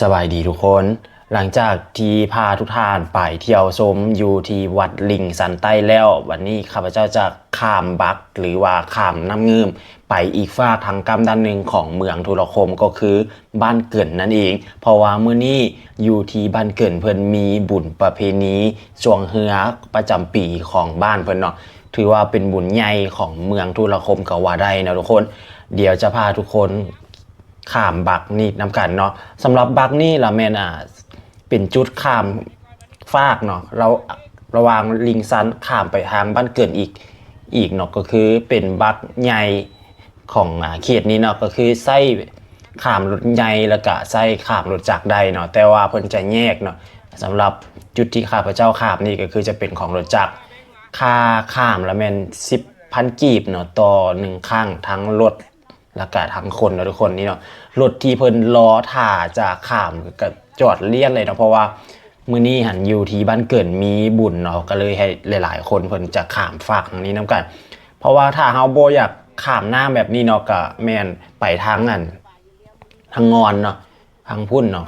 สบายดีทุกคน หลังจากที่พาทุกท่านไปเที่ยวชมอยู่ที่วัดลิงสันใต้แล้ว วันนี้ข้าพเจ้าจะข้ามบักหรือว่าข้ามน้ำเงิมไปอีกฝากทางกำด้านหนึ่งของเมืองทุรคมก็คือบ้านเกินนั่นเอง เพราะว่าเมื้อนี้อยู่ที่บ้านเกินเพิ่นมีบุญประเพณีช่วงเฮือประจำปีของบ้านเพิ่นเนาะถือว่าเป็นบุญใหญ่ของเมืองทุรคมก็ว่าได้นะทุกคน เดี๋ยวจะพาทุกคน ขามบักนี่นำกันเนาะสำหรับบักนี่ละแมนอ่าเป็นจุดขามฟากเนาะเราระวางลิงซันขามไปทางบ้านเกินอีกอีกเนาะก็คือเป็นบักใหญ่ของอาเขตนี้เนาะก็คือไส้ขามรถใหญ่แล้วก็ไส้ขามรถจักรได้เนาะแต่ว่าเพิ่นจะแยกเนาะสำหรับจุดที่ข้าพเจ้าขามนี่ก็คือจะเป็นของรถจักรค่าขามละแมนสิบพันกีบเนาะต่อหนึ่งข้างทั้งรถแล้วก็ทั้งคนเนาะทุกคนนี่เนาะ รถที่เพิ่นล้อถ่าจะข้ามก็จอดเลี่ยนเลยเนาะเพราะว่ามื้อนี้หันอยู่ที่บ้านเกิดมีบุญเนาะก็เลยให้หลาย ๆ คนเพิ่นจะข้ามฝากทางนี้นํกัน เพราะว่าถ้าเฮาบ่อยากข้ามหน้าแบบนี้เนาะก็แม่นไปทางนั้นทางงอนเนาะทางพุ่นเนาะ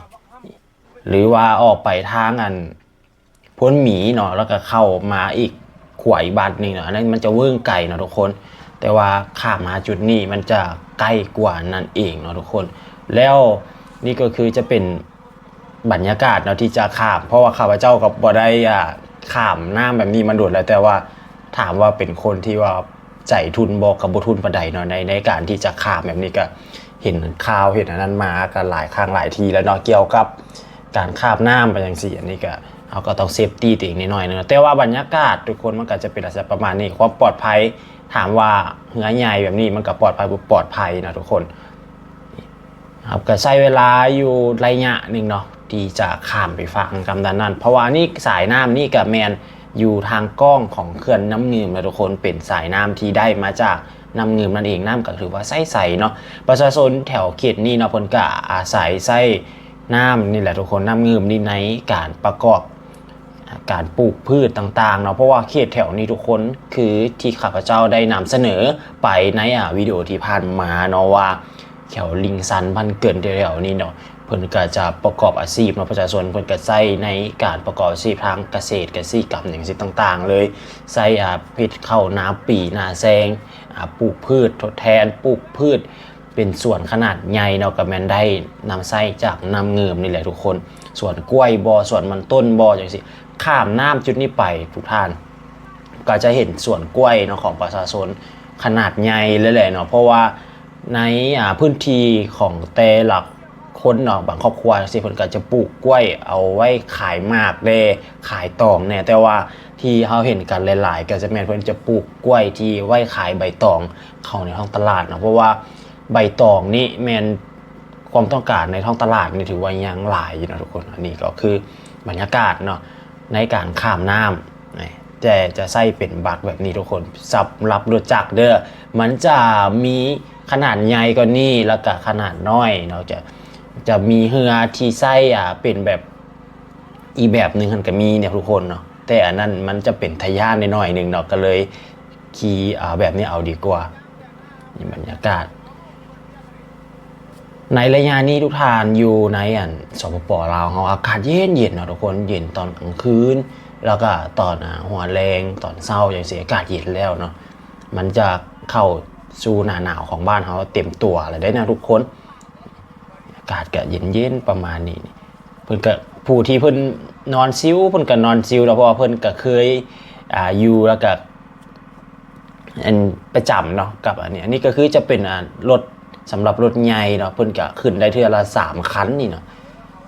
หรือว่าออกไปทางอันพ้นหมีเนาะแล้วก็เข้ามาอีกขวายบาทหนึ่งเนาะอันนั้นมันจะเวิ่งไกลเนาะทุกคน แต่ว่าข้ามมาจุดนี้มันจะใกล้กว่านั่นเองเนาะทุกคน แล้วนี่ก็คือจะเป็นบรรยากาศเนาะที่จะข้าม เพราะว่าข้าพเจ้ากับบ่ได้อ่าข้ามน้ำแบบนี้มันโดดแล้วแต่ว่าถามว่าเป็นคนที่ว่าใจทุนบอกกับบทุนประใดเนาะในในการที่จะข้ามแบบนี้ก็เห็นข่าวเห็นอันนั้นมากันหลายครั้งหลายทีแล้วเนาะเกี่ยวกับการข้ามน้ำไปอย่างสี่อันนี้ก็เขาก็ต้องเซฟตี้ตัวเองนิดหน่อยเนึงแต่ว่าบรรยากาศทุกคนมันก็จะเป็นลักษณะประมาณนี้ความปลอดภัย ถามว่าเหือใหญ่แบบนี้มันก็ปลอดภัยปลอดภัยนะทุกคนครับก็ใช้เวลาอยู่ระยะหนึ่งเนาะที่จะข้ามไปฝั่งกำดันนั้นเพราะว่านี่สายน้ำนี่กับแมนอยู่ทางกล้องของเขื่อนน้ำเงิมนะทุกคนเป็นสายน้ำที่ได้มาจากน้ำเงิมนั่นเองน้ำก็ถือว่าใสใสเนาะประชาชนแถวเขตนี้เนาะพนก็อาศัยใส่น้ำนี่แหละทุกคนน้ำเงิมนี่ในการประกอบ การปลูกพืชต่างๆเนาะเพราะว่าเขตแถวนี้ทุกคนคือที่ข้าพเจ้าได้นำเสนอไปในอะวิดีโอที่ผ่านมาเนาะว่าแถวลิงซันบ้านเกินแถวๆนี้เนาะเพิ่นก็จะประกอบอาชีพเนาะประชาชนเพิ่นก็ใช้ในการประกอบอาชีพทางเกษตรเกษตรกรรมอย่างสิ่งต่างๆ เลยใช้อ่าเพชรเข้านาปีนาแซงอ่าปลูกพืชทดแทนปลูกพืช เป็นส่วนขนาดใหญ่เนาะกับแมนได้นำไส้จากน้ำเงิมนี่แหละทุกคน ส่วนกล้วยบอส่วนมันต้นบออย่างสิ ข้ามน้ำจุดนี้ไปทุกท่าน ก็จะเห็นส่วนกล้วยเนาะของประชาชนขนาดใหญ่เลยแหละเนาะเพราะว่าในาพื้นที่ของแต่ละคนเนาะบางครอบครัวสิเพิ่นก็จะปลูกกล้วยเอาไว้ขายมากเด้ขายตองเนี่ยแต่ว่าที่เราเห็นกันหลาย ๆ ก็จะแม่นเพิ่นจะปลูกกล้วยที่ไว้ขายใบตองเข้าในท้องตลาดเนาะเพราะว่าใบตองนี่แมนความต้องการในท้องตลาดนี่ถือว่ายังหลายอยู่นะทุกคนอันนี้ก็คือบรรยากาศเนาะ ในการข้ามน้ำแต่จะใส่เป็นบักแบบนี้ทุกคนสับรับรถจักรเด้อมันจะมีขนาดใหญ่กว่านี้แล้วก็ขนาดน้อยเนาะจะจะมีเรือที่ใส่อ่าเป็นแบบอีแบบหนึ่งหันก็มีเนี่ยทุกคนเนาะแต่อันนั้นมันจะเป็นทะยานน้อยหนึ่งเนาะก็เลยขี่อ่าแบบนี้เอาดีกว่านี่บรรยากาศ ในระยะนี้ทุกทานอยู่ในอันสปปลาวเขาอากาศเย็นเย็นเนาะทุกคนเย็นตอนกลางคืน แล้วก็ตอนอ่าหัวแรงตอนเศร้าอย่างเสียอากาศเย็นแล้วเนาะมันจะเข้าสู่หนาหนาวของบ้านเขาเต็มตัวเลยได้นะทุกคน อากาศก็เย็นเย็นประมาณนี้เพิ่นก็ผู้ที่เพิ่นนอนซิวเพิ่นก็นอนซิวแล้วเพราะว่าเพิ่นก็เคยอ่าอยู่แล้วก็อันประจำเนาะกับอันนี้อันนี้ก็คือจะเป็นรถ สำหรับรถใหญ่เนาะเพิ่นก็ขึ้นได้เทื่อละสามคันนี่เนาะ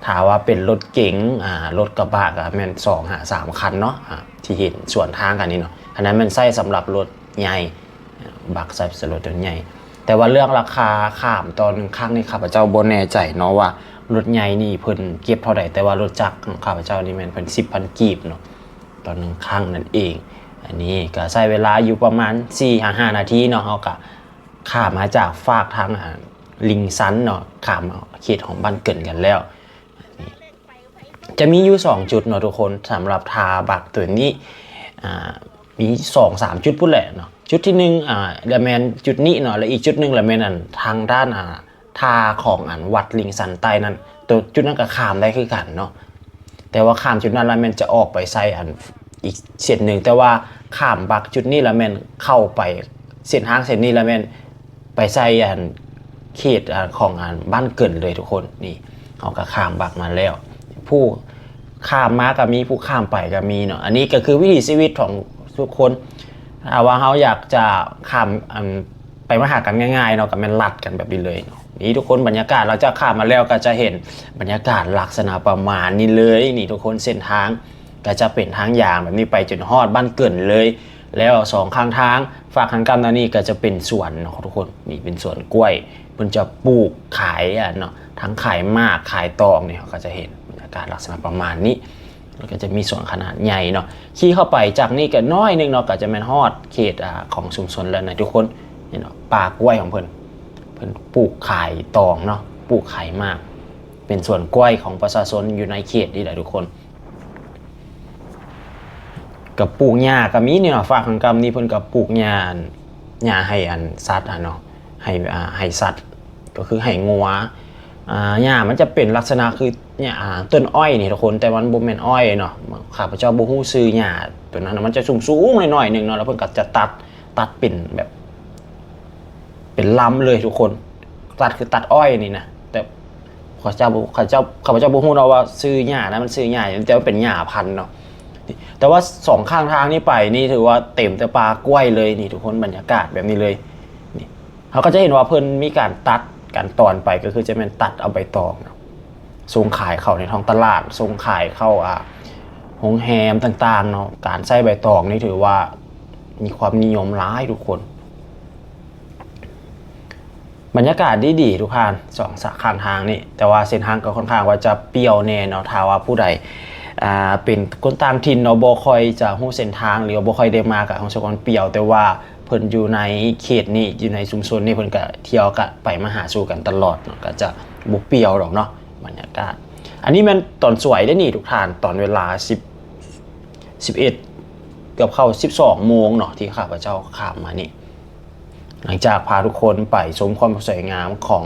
ถ้าว่าเป็นรถเก๋งอ่ารถกระบะก็แม่นสองหาสามคันเนาะอ่าที่เห็นส่วนทางกันนี่เนาะอันนั้นมันใส่สำหรับรถใหญ่บักใส่สำหรับรถใหญ่ แต่ว่าเรื่องราคาข้ามตอนข้างนี่ข้าพเจ้าบ่แน่ใจเนาะว่ารถใหญ่นี่เพิ่นเก็บเท่าใดแต่ว่ารถจักรของข้าพเจ้านี่แม่นเพิ่น10,000กีบเนาะตอนหนึ่งครั้งนั่นเอง อันนี้ก็ใช้เวลาอยู่ประมาณ4 5นาทีเนาะเขาก็ ข้ามมาจากฝากทางลิงซันเนาะข้ามาเขตของบ้านเกินกันแล้ว จะมีอยู่ 2 จุดเนาะทุกคนสำหรับทาบักตัวนี้อ่ามี2 3จุดพุ่นแหละเนาะจุดที่หนึ่งอ่าละแมนจุดนี้เนาะแล้วอีกจุดหนึ่งละแมนอันทางด้านอ่าทาของอันวัดลิงสันใต้นั้นตัวจุดนั้นก็ข้ามได้คือกันเนาะแต่ว่าข้ามจุดนั้นล้วแมนจะออกไปใส่อันอีกเส้นหนึ่งแต่ว่าข้ามบักจุดนี้ล้วแมนเข้าไปเส้นทางเส้นนี้ล้วแมน ไปใส่อันเขตอันของอันบ้านเกิดเลยทุกคนนี่เขาก็ข้ามบักมาแล้ว ผู้ข้ามมาก็มีผู้ข้ามไปก็มีเนาะอันนี้ก็คือวิถีชีวิตของทุกคนถ้าว่าเขาอยากจะข้ามอันไปมาหากันง่ายๆเนาะกับมันลัดกันแบบนี้เลยเนาะนี่ทุกคนบรรยากาศเราจะข้ามมาแล้วก็จะเห็นบรรยากาศลักษณะประมาณนี้เลยนี่ทุกคนเส้นทางก็จะเป็นทางยางแบบนี้ไปจนฮอดบ้านเกินเลย แล้วสองข้างทางฝากทางกำนันนี่ก็จะเป็นสวนนะทุกคนนี่เป็นสวนกล้วยเพิ่นจะปลูกขายอะเนาะทั้งขายมากขายตองเนี่ยเขาก็จะเห็นบรรยากาศลักษณะประมาณนี้แล้วก็จะมีสวนขนาดใหญ่เนาะขี่เข้าไปจากนี่ก็น้อยนึงเนาะก็จะเป็นฮอดเขตอ่าของชุมชนแล้วนะทุกคนนี่เนาะป่ากล้วยของเพิ่นเพิ่นปลูกขายตองเนาะปลูกขายมาก เป็นสวนกล้วยของประชาชนอยู่ในเขตนี่แหละทุกคน กับปลูกหญ้าก็มีนี่เนาะฝากทางกรรมนี่เพิ่นกับปลูกหญ้าหญ้าให้อันสัตว์อะเนาะให้อ่าให้สัตว์ ก็คือให้งัวอ่าหญ้ามันจะเป็นลักษณะคือเนี่ยอ่าต้นอ้อยนี่ทุกคนแต่มันบ่แม่นอ้อยเนาะข้าพเจ้าบ่ฮู้ชื่อหญ้าตัวนั้นมันจะสูงๆหน่อยๆหนึงเนาะแล้วเพิ่นก็จะตัดตัดเป็นแบบ เป็นลำเลยทุกคน ตัดคือตัดอ้อยนี่นะแต่ข้าพเจ้าบ่ข้าพเจ้าข้าพเจ้าบ่ฮู้เนาะว่าชื่อหญ้านะมันชื่อหญ้าแต่ว่าเป็นหญ้าพันธุ์เนาะ แต่ว่าสองข้างทางนี่ไปนี่ถือว่าเต็มแต่ปลากล้วยเลยนี่ทุกคนบรรยากาศแบบนี้เลยนี่เขาก็จะเห็นว่าเพิ่นมีการตัดการตอนไปก็คือจะเป็นตัดเอาใบตองส่งขายเข้าในท้องตลาดส่งขายเข้าอะโรงแรมต่างๆเนาะการใช้ใบตองนี่ถือว่ามีความนิยมร้ายทุกคน บรรยากาศดีดีๆทุกท่านสองสาข้างทางนี่แต่ว่าเส้นทางก็ค่อนข้างว่าจะเปรี้ยวแน่เนาะถ้าว่าผู้ใด อ่าเป็นคนต่างถิ่นเนาะบ่ค่อยจะฮู้เส้นทางหรือว่าบ่ค่อยได้มากับของสกอนเปียว แต่ว่าเพิ่นอยู่ในเขตนี้อยู่ในชุมชนนี่เพิ่นก็เที่ยวก็ไปมาหาสู่กันตลอดเนาะก็จะบ่เปียวหรอกเนาะบรรยากาศอันนี้มันตอนสวยได้นี่ทุกท่านตอนเวลา 10 11เกือบเข้า 12โมงเนาะที่ข้าพเจ้าข้ามมานี่ หลังจากพาทุกคนไปชมความสวยงามของ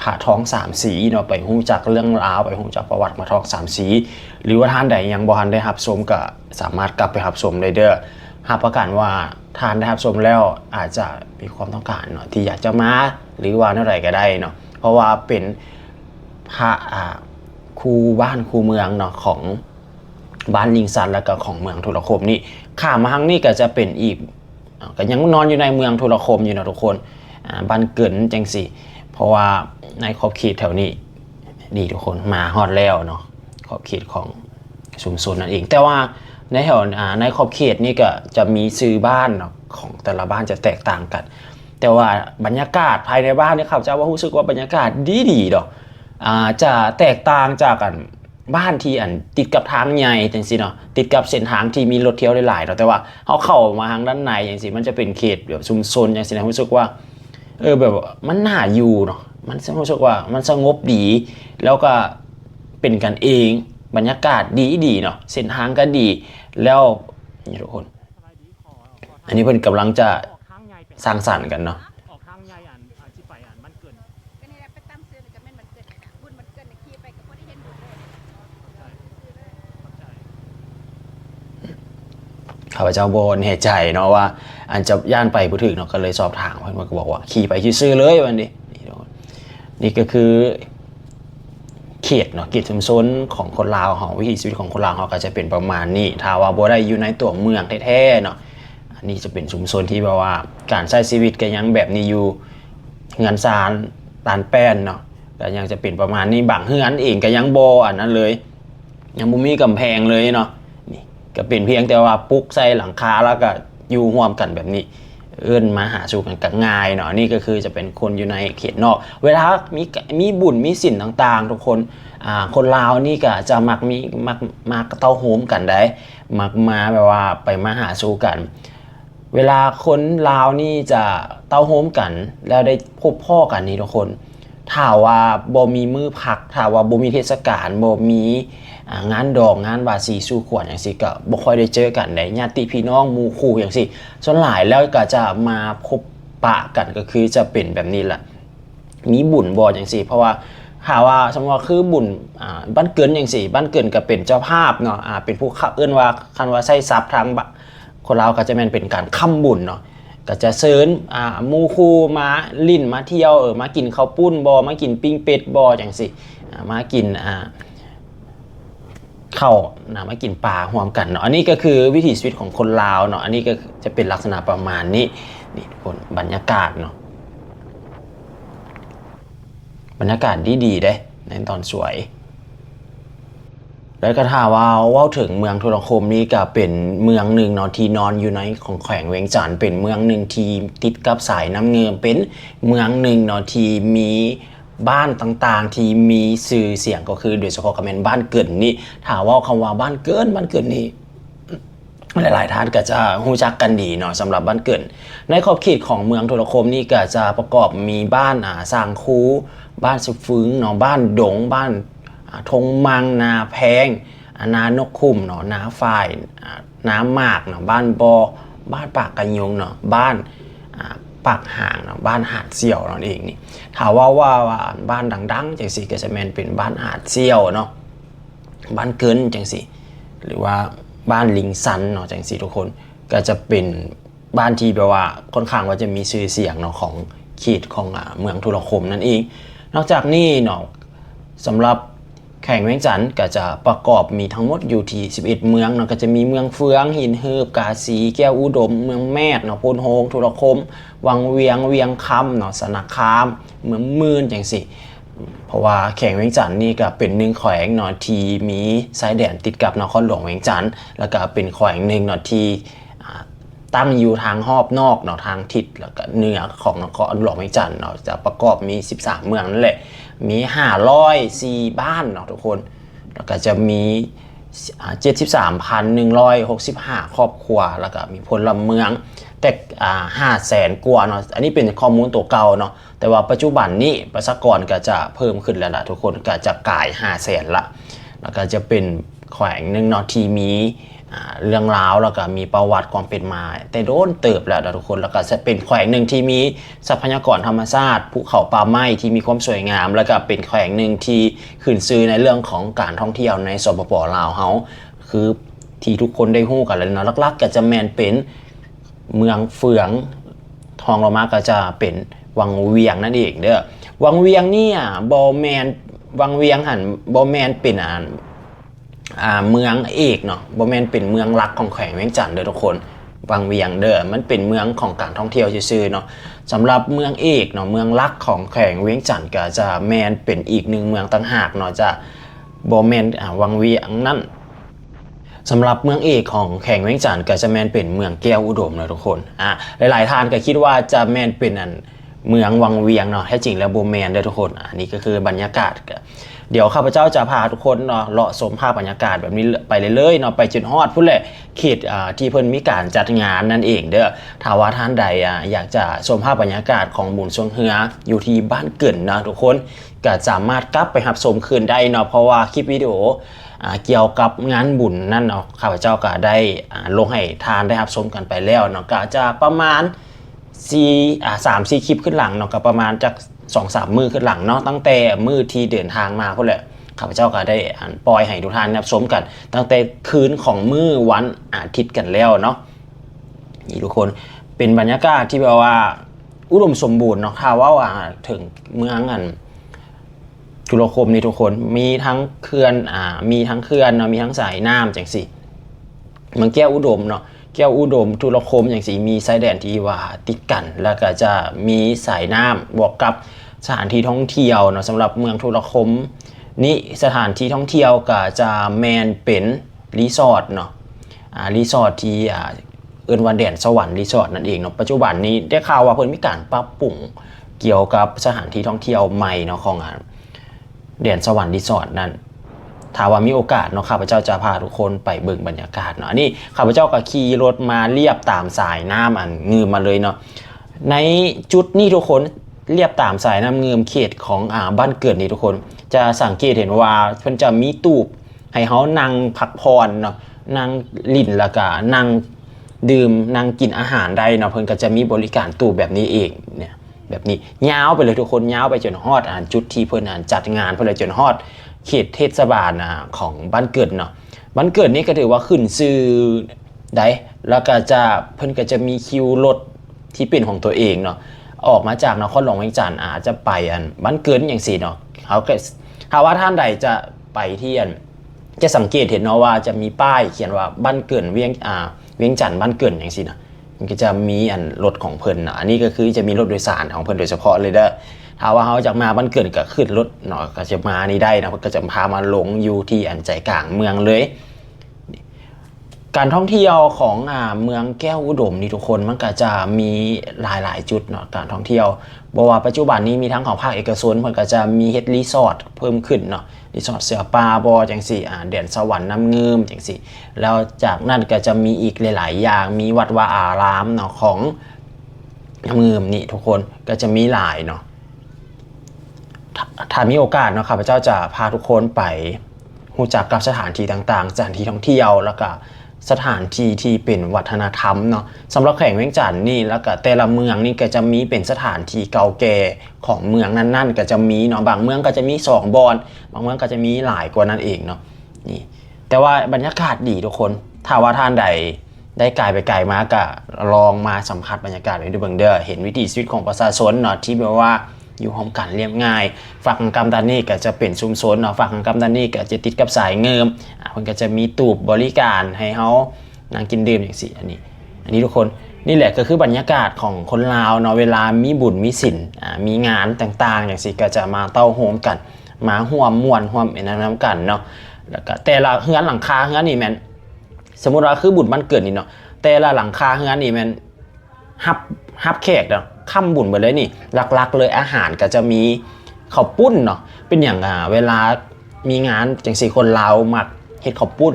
ผาท้องสามสีเนาะไปหู้จักเรื่องราวไปหู้จักประวัติผาท้องสามสี หรือว่าท่านใดยังบ่ทันได้รับชมก็สามารถกลับไปรับชมได้เด้อหากประกันว่าท่านได้รับชมแล้วอาจจะมีความต้องการเนาะที่อยากจะมาหรือว่าเท่าไรก็ได้เนาะเพราะว่าเป็นพระอ่าคูบ้านคูเมืองเนาะของบ้านลิงซันแล้วก็ของเมืองทุรคมนี่ข้ามมาทางนี่ก็จะเป็นอีก ก็ยังนอนอยู่ในเมืองทุรคมอยู่นะทุกคนบ้านเกินจังสิเพราะว่าในขอบเขตแถวนี้นี่ทุกคนมาฮอดแล้วเนาะขอบเขตของชุมชนนั่นเอง แต่ว่าในแถวในขอบเขตนี่ก็จะมีซื้อบ้านเนาะของแต่ละบ้านจะแตกต่างกัน แต่ว่าบรรยากาศภายในบ้านนี่ครับเจ้าว่ารู้สึกว่าบรรยากาศดีดีดอกอจะแตกต่างจากกัน บ้านที่อันติดกับทางใหญ่จังซี่เนาะติดกับเส้นทางที่มีรถเที่ยวหลายๆเนาะแต่ว่าเขาเข้ามาทางด้านในจังซี่มันจะเป็นเขตแบบชุมชนจังซี่นะรู้สึกว่า เออแบบมันน่าอยู่เนาะมันรู้สึกว่ามันสงบดี แล้วก็เป็นกันเอง บรรยากาศดีดีเนาะเส้นทางก็ดี แล้วนี่ทุกคน อันนี้เพิ่นกำลังจะสร้างสรรค์กันเนาะ ออกข้างใหญ่อันอันที่ไปอันมันเกิน ก็นี่แหละไปตั้งซื้อเลยก็แม่นมันเกิดนะบุญมันเกิดนะขี่ไปก็บ่ได้เห็นบุญเลย ใช่เข้าใจ ข้าพเจ้าโบนเหตุใจเนาะว่าอันจะย่านไปผู้ถึกเนาะก็เลยสอบถามเพื่อนมาก็บอกว่าขี่ไปชื่อเลยวันนี้นี่ก็คือเขตเนาะเขตชุมชนของคนลาวของวิถีชีวิตของคนลาวเขาก็จะเป็นประมาณนี้ถ้าว่าบ่ได้อยู่ในตัวเมืองแท้ๆเนาะอันนี้จะเป็นชุมชนที่แบบว่าการใช้ชีวิตก็ยังแบบนี้อยู่เงินซานตานแป้นเนาะก็ยังจะเป็นประมาณนี้บางเฮือนเองก็ยังโบอันนั้นเลย ยังบ่มีกำแพงเลยเนาะ ก็เป็นเพียงแต่ว่าปลุกใส่หลังคาแล้วก็อยู่ร่วมกันแบบนี้ เอื้อนมาหาสู่กันก็ง่ายเนาะนี่ก็คือจะเป็นคนอยู่ในเขตนอก เวลามีมีบุญมีสินต่างๆ ทุกคนอ่าคนลาวนี่ก็จะมักมีมักมากเต้าโฮมกันได้ มักมาแบบว่าไปมาหาสู่กัน เวลาคนลาวนี่จะเต้าโฮมกัน แล้วได้พบพ่อกันนี่ทุกคนถ้าว่าบ่มีมือพักถ้าว่าบ่มีเทศกาลบ่มี งานดอกงานบาสีสู่ขวัญอย่างสิก็บ่ค่อยได้เจอกันได้ญาติพี่น้องหมู่คู่อย่างสิส่วนหลายแล้วก็จะมาพบปะกันก็คือจะเป็นแบบนี้แหละมีบุญบ่จังซี่เพราะว่าหาว่าสมมติว่าคือบุญบ้านเกินจังซี่บ้านเกินก็เป็นเจ้าภาพเนาะเป็นผู้เข้าเอื้อนว่าคันว่าใช้ทรัพย์ทางคนเราก็จะแม่นเป็นการค้ำบุญเนาะก็จะเชิญอ่ามูคูมาลิ้นมาเที่ยวเออมากินข้าวปุ้นบ่มากินปิ้งเป็ดบ่จังซี่อ่ามากินอ่า เข้านะมากินปลาห่วมกันเนาะอันนี้ก็คือวิถีชีวิตของคนลาวเนาะอันนี้ก็จะเป็นลักษณะประมาณนี้นี่ทุกคนบรรยากาศเนาะบรรยากาศดีดีเด้ในตอนสวย แล้วก็ถ้าว่าว่าถึงเมืองทุรคมนี่ก็เป็นเมืองหนึ่งเนาะที่นอนอยู่ในของแขวงเวียงจันทน์เป็นเมืองหนึ่งที่ติดกับสายน้ำเงิมเป็นเมืองหนึ่งเนาะที่มี บ้านต่างๆ ที่มีสื่อเสียงก็คือโดยเฉพาะกับแมนบ้านเกิดนี่ถาเว่าคำว่าบ้านเกินบ้านเกิดนี่หลายๆท่านก็จะหูจักกันดีเนาะสำหรับบ้านเกิดในขอบเขตของเมืองโทรคมนี่ก็จะประกอบมีบ้านอ่าสร้างคูบ้านสุฟื้งเนาะบ้านดงบ้านทงมังนาแพงอนานกคุ้มเนาะนาฝ่ายน้ำหมากเนาะบ้านบอบ้านปากกันยงเนาะบ้าน ปากห่างเนาะบ้านหาดเสี่ยวนั่นเองนี่ถามว่าว่าบ้านดังๆจังสิก็จะแมนเป็นบ้านหาดเสี่ยวเนาะบ้านเกินจังสิหรือว่าบ้านลิงซันเนาะจังสิทุกคนก็จะเป็นบ้านที่แบบว่าค่อนข้างว่าจะมีชื่อเสียงเนาะของเขตของเมืองทุรคมนั่นเอง นอกจากนี้เนาะสำหรับ แข่งเวียงจันทร์ก็จะประกอบมีทั้งหมดอยู่ที่11 เมืองเนาะก็จะมีเมืองเฟือง หินเฮืบ กาสี แก้วอุดม เมืองแมดเนาะโพนโฮงทุรคม วังเวียงเวียงคำเนาะสนาคาม เมืองมื่นจังสิเพราะว่าแข่งเวียงจันทร์นี่ก็เป็นหนึ่งแขวงเนาะที่มีสายแดนติดกับนครหลวงเวียงจันทร์แล้วก็เป็นแขวงหนึ่งเนาะที่ตั้งอยู่ทางหอบนอกเนาะทางทิศแล้วก็เหนือของนครหลวงเวียงจันทร์เนาะจะประกอบมี 13 เมืองนั่นแหละ มี504บ้านเนาะทุกคน แล้วก็จะมีอ่า73,165ครอบครัว แล้วก็มีพลเมือง แต่ห้าแสนกว่าเนาะ อันนี้เป็นข้อมูลตัวเก่าเนาะ แต่ว่าปัจจุบันนี้ประชากรก็จะเพิ่มขึ้นแล้วล่ะทุกคน ก็จะกลาย5แสนละ แล้วก็จะเป็นแขวงหนึ่งเนาะที่มี เรื่องราวแล้วก็มีประวัติความเป็นมา แต่โดนเติบแล้วนะทุกคนแล้วก็จะเป็นแขวงหนึ่งที่มีทรัพยากรธรรมชาติภูเขาป่าไม้ที่มีความสวยงาม แล้วก็เป็นแขวงหนึ่งที่ขึ้นชื่อในเรื่องของการท่องเที่ยวในสปปลาวเฮาคือที่ทุกคนได้ฮู้กันแล้วเนาะลักๆ ก็จะแมนเป็นเมืองเฟืองทองเรามาก็จะเป็นวังเวียงนั่นเองเด้อวังเวียงเนี่ยบอแมนวังเวียงหันบอแมนเป็นอ่าอ่า เมืองเอกเนาะบอแมนเป็นเมืองหลักของแขวงเวียงจันทร์เด้อทุกคนวังเวียงเด้อมันเป็นเมืองของการท่องเที่ยวซื่อๆเนาะสำหรับเมืองเอกเนาะเมืองหลักของแขวงเวียงจันทร์ก็จะแมนเป็นอีกหนึ่งเมืองต่างหากเนาะจะบอแมนอ่าวังเวียงนั่นสำหรับเมืองเอกของแข่งเวียงจันทร์ก็จะแมนเป็นเมืองแก้วอุดมเลยทุกคนอะหลายๆท่านก็คิดว่าจะแมนเป็นอัน เมืองวังเวียงเนาะแท้จริงแล้วโบแมนเด้อทุกคนอะอันนี้ก็คือบรรยากาศเดี๋ยวข้าพเจ้าจะพาทุกคนเนาะเลาะชมภาพบรรยากาศแบบนี้ไปเรื่อยๆเนาะไปจนฮอดพุ่นแหละเขตอ่าที่เพิ่นมีการจัดงานนั่นเองเด้อถ้าว่าท่านใดอะอยากจะชมภาพบรรยากาศของบุญทรงเฮืออยู่ที่บ้านเกินนะทุกคนก็สามารถกลับไปรับชมคืนได้เนาะเพราะว่าคลิปวิดีโอเกี่ยวกับงานบุญนั่นเนาะข้าพเจ้าก็ได้ลงให้ทานได้รับชมกันไปแล้วเนาะก็จะประมาณ 4อ่าสามสี่คลิปขึ้นหลังเนาะก็ประมาณจากสองสามมือขึ้นหลังเนาะตั้งแต่มือที่เดินทางมาพุ่นแหละข้าพเจ้าก็ได้อ่านปล่อยให้ทุกท่านได้รับชมกัน ตั้งแต่คืนของมือวันอาทิตย์กันแล้วเนาะนี่ทุกคนเป็นบรรยากาศที่แบบว่า อุดมสมบูรณ์เนาะถ้าว่าอ่าถึงเมืองอันจุลคมนี่ทุกคนมีทั้งเขื่อนอ่ามีทั้งเขื่อนเนาะมีทั้งสายน้ำจังสิมันแก้วอุดมเนาะ แก้วอุดมจุลคมอย่างสีมีสายแดนที่ว่าติดกัน แล้วก็จะมีสายน้ำบวกกับสถานที่ท่องเที่ยวเนาะสำหรับเมืองทุลคมนี่สถานที่ท่องเที่ยวก็จะแมนเป็นรีสอร์ทเนาะอ่ารีสอร์ทที่อ่าเอินวันแดนสวรรค์รีสอร์ทนั่นเองเนาะปัจจุบันนี้ได้ข่าวว่าเพิ่นมีการปรับปรุงเกี่ยวกับสถานที่ท่องเที่ยวใหม่เนาะของอ่าเดียนสวรรค์รีสอร์ทนั่น ถ้าว่ามีโอกาสเนาะข้าพเจ้าจะพาทุกคนไปเบิ่งบรรยากาศเนาะอันนี้ข้าพเจ้าก็ขี่รถมาเรียบตามสายน้ำอันงืมมาเลยเนาะในจุดนี้ทุกคนเรียบตามสายน้ำเงือมเขตของอ่าบ้านเกิดนี่ทุกคน จะสังเกตเห็นว่าเพิ่นจะมีตูบให้เขานั่งพักผ่อนเนาะนั่งลิ่นแล้วก็นั่งดื่มนั่งกินอาหารได้เนาะเพิ่นก็จะมีบริการตูบแบบนี้เองเนี่ยแบแบบนี้ยาวไปเลยทุกคนยาวไปจนฮอดอ่านจุดที่เพิ่นอ่านจัดงานเพิ่นเลยจนฮอด เขตเทศบาลอ่าของบ้านเกิดเนาะบ้านเกิดนี่ก็ถือว่าขึ้นชื่อได้แล้วก็จะเพิ่นก็จะมีคิวรถที่เป็นของตัวเองเนาะออกมาจากนครหลวงเวียงจันทน์อาจจะไปอันบ้านเกิดอย่างสี่เนาะเขาก็ถ้าว่าท่านใดจะไปที่อันจะสังเกตเห็นเนาะว่าจะมีป้ายเขียนว่าบ้านเกินเวียงอ่าเวียงจันทน์บ้านเกินอย่างสินะมันก็จะมีอันรถของเพิ่นนะอันนี้ก็คือจะมีรถโดยสารของเพิ่นโดยเฉพาะเลยเด้อ ถ้าว่าเขาจากมาบ้านเกินก็ขึ้นรถเนาะก็จะมานี่ได้นะก็จะพามาลงอยู่ที่อันใจกลางเมืองเลย การท่องเที่ยวของอ่าเมืองแก้วอุดมนี่ทุกคนมันก็จะมีหลายๆ จุดเนาะการท่องเที่ยวบอกว่าปัจจุบันนี้มีทั้งของภาคเอกชนเพิ่นก็จะมีเฮดรีสอร์ทเพิ่มขึ้นเนาะรีสอร์ทเสือปลาบอจังสี่อ่าเด่นสวรรค์น้ำเงิมจังสี่ แล้วจากนั้นก็จะมีอีกหลาย ๆ อย่างมีวัดวาอารามเนาะของน้ำเงิมนี่ทุกคนก็จะมีหลายเนาะ ถ้ามีโอกาสเนาะข้าพเจ้าจะพาทุกคนไปรู้จักกับสถานที่ต่างๆสถานที่ท่องเที่ยวแล้วก็สถานที่ที่เป็นวัฒนธรรมเนาะสำหรับแข่งเวียงจันทน์นี่แล้วก็แต่ละเมืองนี่ก็จะมีเป็นสถานที่เก่าแก่ของเมืองนั้นๆ ก็จะมีเนาะบางเมืองก็จะมีสองบอนบางเมืองก็จะมีหลายกว่านั้นเองเนาะนี่แต่ว่าบรรยากาศดีทุกคนถ้าว่าท่านใดได้ไกลไปไกลมาก็ลองมาสัมผัสบรรยากาศเลยดูเบิ่งเด้อเห็นวิถีชีวิตของประชาชนเนาะที่แบบว่า อยู่ห้องกันเรียบง่ายฝั่งกำดันนี่ก็จะเป็นชุมชนเนาะฝั่งกำดันนี่ก็จะติดกับสายเงิมอะมันก็จะมีตูบบริการให้เขานั่งกินดื่มอย่างสิอันนี้ อันนี้ทุกคนนี่แหละก็คือบรรยากาศของคนลาวเนาะเวลามีบุญมีศิลอ่ามีงานต่างๆ อย่างสิก็จะมาเต้าโฮมกันมาห่วมม่วนห่วมเอ็นน้ำกันเนาะแล้วก็แต่ละเฮือนหลังคาเฮือนนี่แมนสมมุติว่าคือบุญมันเกิดนี่เนาะแต่ละหลังคาเฮือนนี่แมนฮับฮับแขกเนาะ ค่ำบุญไปเลยนี่หลักๆ เลยอาหารก็จะมีข้าวปุ้นเนาะเป็นอย่างอ่าเวลามีงานจังสี่คนลาวมักเฮ็ดข้าวปุ้น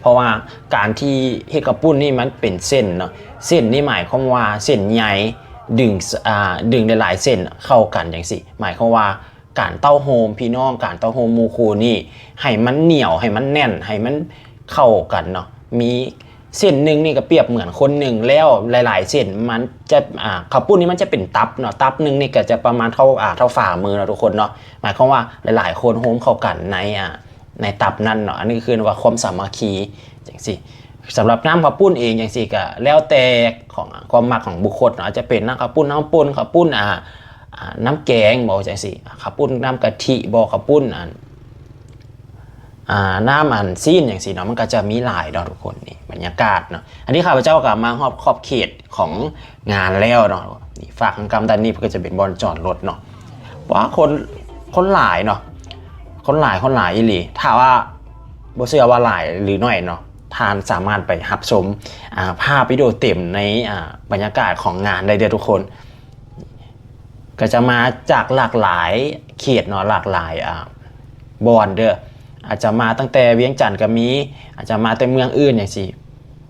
เพราะว่าการที่เฮ็ดข้าวปุ้นนี่มันเป็นเส้นเนาะเส้นนี่หมายความว่าเส้นใหญ่ดึงอ่าดึงหลายเส้นเข้ากันอย่างสิหมายความว่าการเต้าโฮมพี่น้องการเต้าโฮมมูคูนี่ให้มันเหนียวให้มันแน่นให้มันเข้ากันเนาะมี เส้นหนึ่งนี่ก็เปรียบเหมือนคนหนึ่งแล้วหลาย ๆ เส้นมันจะอ่าข้าวปุ้นนี่มันจะเป็นตับเนาะตับหนึ่งนี่ก็จะประมาณเท่าอ่าเท่าฝ่ามือเนาะทุกคนเนาะหมายความว่าหลาย ๆ คนโฮมเข้ากันในอ่าในตับนั่นเนาะอันนี้คือว่าความสามัคคีอย่างสิสำหรับน้ำข้าวปุ้นเองอย่างสิก็แล้วแต่ของความมักของบุคคลเนาะอาจจะเป็นน้ำข้าวปุ้นน้ำปุ้นข้าวปุ้นอ่าอาน้ำแกงบอกจังสิข้าวปุ้นน้ำกะทิบอกข้าวปุ้นอ่าอ่า น้ำอันซีนอย่างสีเนาะมันก็จะมีหลายเนาะทุกคนนี่บรรยากาศเนาะอันนี้ข้าพเจ้าก็มาฮอบขอบเขตของงานแล้วเนาะนี่ฝากทางกำดันนี่ก็จะเป็นบอลจอดรถเนาะว่าคนคนหลายเนาะคนหลายคนหลายอีหลีถ้าว่าบ่เชื่อว่าหลายหรือน้อยเนาะทานสามารถไปรับชมภาพวิดีโอเต็มในบรรยากาศของงานได้เด้อทุกคน ก็จะมาจากหลากหลายเขตเนาะหลากหลายอบอนเด้อ อาจจะมาตั้งแต่เวียงจันทน์ก็มี อาจจะมาแต่เมืองอื่นอย่างสิ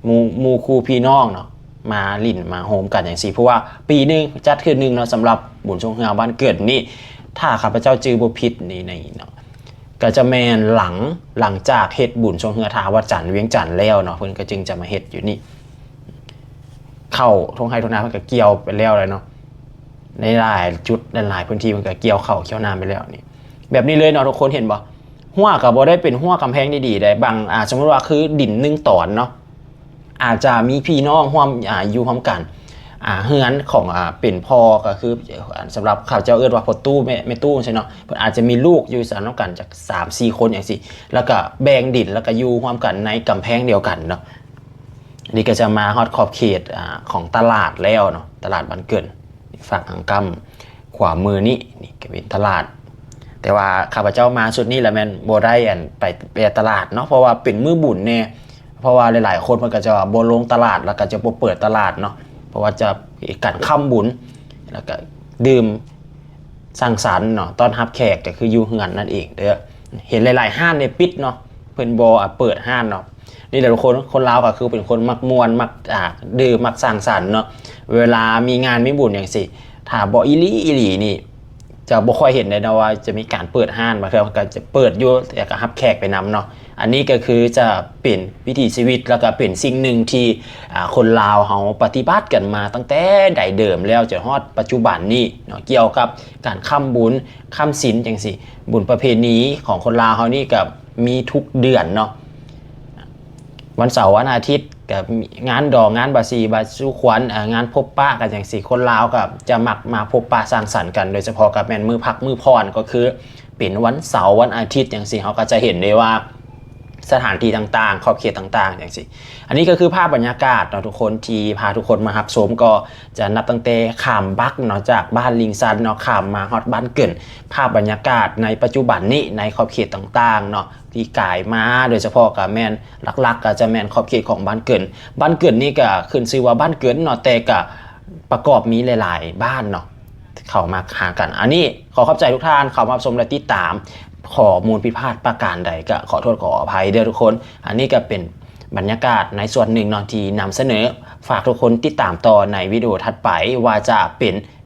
หมูมูคูพี่น้องเนาะมาลิ่นมาโฮมกันอย่างสิเพราะว่าปีหนึ่งจัดขึ้นหนึ่งเนาะสำหรับบุญชงเฮือบ้านเกิดนี่ถ้าข้าพเจ้าจือบ่ผิดนี่ในเนาะก็จะแมนหลังหลังจากเฮ็ดบุญชงเฮือทาวัดจันทน์เวียงจันทน์แล้วเนาะเพิ่นก็จึงจะมาเฮ็ดอยู่นี่ เข้าทงไฮทงนาเพิ่นก็เกี่ยวไปแล้วเลยเนาะในหลายจุดในหลายพื้นที่มันก็เกี่ยวเข้าเกี่ยวน้ำไปแล้วนี่ แบบนี้เลยเนาะทุกคนเห็นบ่ หัวกับบ่ได้เป็นหัวกำแพงดีๆได้บางอ่าสมมติว่าคือดินหนึ่งตอนเนาะอาจจะมีพี่น้องร่วมอ่าอยู่พร้อมกันอ่าเฮือนของอ่าเป็นพ่อก็คืออ่าสำหรับข้าวเจ้าเอิ้นว่าพ่อตู้แม่แม่ตู้ใช่เนาะเพิ่นอาจจะมีลูกอยู่สามกันจาก3 4คนอย่างสิแล้วก็แบ่งดินแล้วก็อยู่ร่วมกันในกำแพงเดียวกันเนาะนี่ก็จะมาฮอดขอบเขตอ่าของตลาดแล้วเนาะตลาดบ้านเกินฝั่งทางกำขวามือนี่นี่ก็เป็นตลาด แต่ว่าข้าพเจ้ามาชุดนี้แหละแมนโบได้อันไปไปตลาดเนาะเพราะว่าเป็นมือบุญเนี่ยเพราะว่าหลายๆคนมันก็จะโบลงตลาดแล้วก็จะบ่เปิดตลาดเนาะเพราะว่าจะกันค่ำบุญแล้วก็ดื่มสร้างสรรค์เนาะต้อนรับแขกก็คืออยู่เฮือนนั่นเองเด้อเห็นหลาย ๆ ห้านในยปิดเนาะเพิ่นบ่อะเปิดห้านเนาะนี่แหละคนคนลาวก็คือเป็นคนมักมวนมักอ่าดื่มมักสร้างสรรค์เนาะเวลามีงานมีบุญอย่างสิถ้าบ่อีหลีอีหลีนี่ จะบ่ค่อยเห็นเลยนะว่าจะมีการเปิดห้านมาครับก็จะเปิดอยู่แต่ก็รับแขกไปนำเนาะอันนี้ก็คือจะเป็นวิถีชีวิตแล้วก็เป็นสิ่งหนึ่งที่คนลาวเฮาปฏิบัติกันมาตั้งแต่ใดเดิมแล้วจนฮอดปัจจุบันนี้เนาะเกี่ยวกับการค้ำบุญค้ำศีลจังซี่บุญประเพณีของคนลาวเฮานี่ก็มีทุกเดือนเนาะวันเสาร์วันอาทิตย์ กับงานดอกงานบาซีบาสุขวัญงานพบปะกันอย่างสี่คนลาวกับจะมักมาพบปะสร้างสรรค์กัน โดยเฉพาะกับแมนมือพักมือพรก็คือเป็นวันเสาร์วันอาทิตย์อย่างสี่เขาก็จะเห็นได้ว่า สถานที่ต่างๆ ขอบเขตต่างๆ อย่างสี่อันนี้ก็คือภาพบรรยากาศเนาะทุกคนที่พาทุกคนมาหับชมก็จะนับตั้งแต่ขามบักเนาะจากบ้านลิงซันเนาะขามมาฮอดบ้านเกินภาพบรรยากาศในปัจจุบันนี้ในขอบเขตต่างๆเนาะที่กายมาโดยเฉพาะกับแมนหลักๆก็จะแมนขอบเขตของบ้านเกินบ้านเกินนี่ก็ขึ้นชื่อว่าบ้านเกินเนาะแต่ก็ประกอบมีหลาย ๆ บ้านเนาะเข้ามาหากัน อันนี้ขอขอบใจทุกท่านเข้ามาชมและติดตาม ข้อมูลผิดพลาดประการใดก็ขอโทษขออภัยเด้อทุกคน อันนี้ก็เป็นบรรยากาศในส่วนหนึ่งนอนทีนำเสนอ ฝากทุกคนติดตามต่อในวิดีโอถัดไปว่าจะเป็น